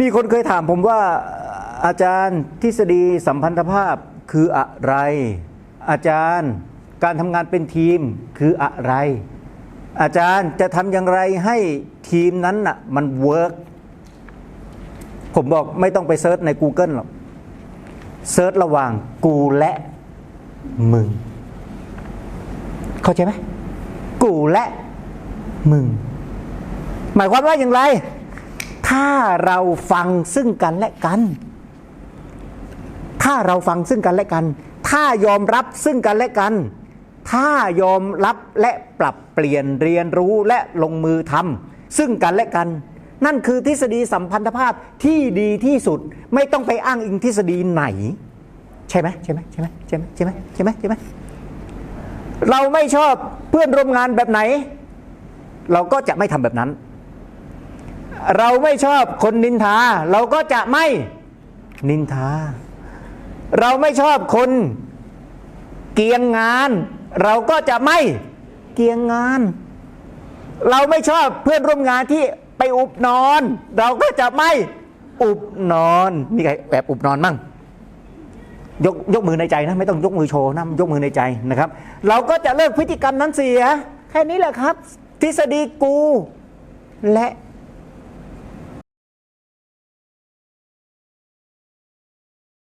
มีคนเคยถามผมว่าอาจารย์ทฤษฎีสัมพันธภาพคืออะไร อาจารย์การทำงานเป็นทีมคืออะไร อาจารย์จะทำอย่างไรให้ทีมนั้นน่ะมันเวิร์กผมบอกไม่ต้องไปเซิร์ชใน Google หรอกเซิร์ชระหว่างกูและมึง เข้าใจไหมกูและมึง หมายความว่าอย่างไร ถ้าเราฟังซึ่งกันและกัน ถ้าเราฟังซึ่งกันและกัน ถ้ายอมรับซึ่งกันและกัน ถ้ายอมรับและปรับเปลี่ยนเรียนรู้และลงมือทำซึ่งกันและกัน นั่นคือทฤษฎีสัมพันธภาพที่ดีที่สุดไม่ต้องไปอ้างอิงทฤษฎีไหน ใช่ไหมใช่ไหมใช่ไหมใช่ไหมใช่ไหมใช่ไหมใช่ไหมเราไม่ชอบเพื่อนร่วมงานแบบไหน เราก็จะไม่ทำแบบนั้น เราไม่ชอบคนนินทา เราก็จะไม่นินทา เราไม่ชอบคนเกียงงาน เราก็จะไม่เกียงงาน เราไม่ชอบเพื่อนร่วมงานที่ไปอุบนอน เราก็จะไม่อุบนอนมีใครแบบอุบนอนมั่งยกยกมือในใจนะ ไม่ต้องยกมือโชว์นะยกมือในใจนะครับ เราก็จะเลิกพฤติกรรมนั้นเสีย แค่นี้แหละครับ ทฤษฎีกูและ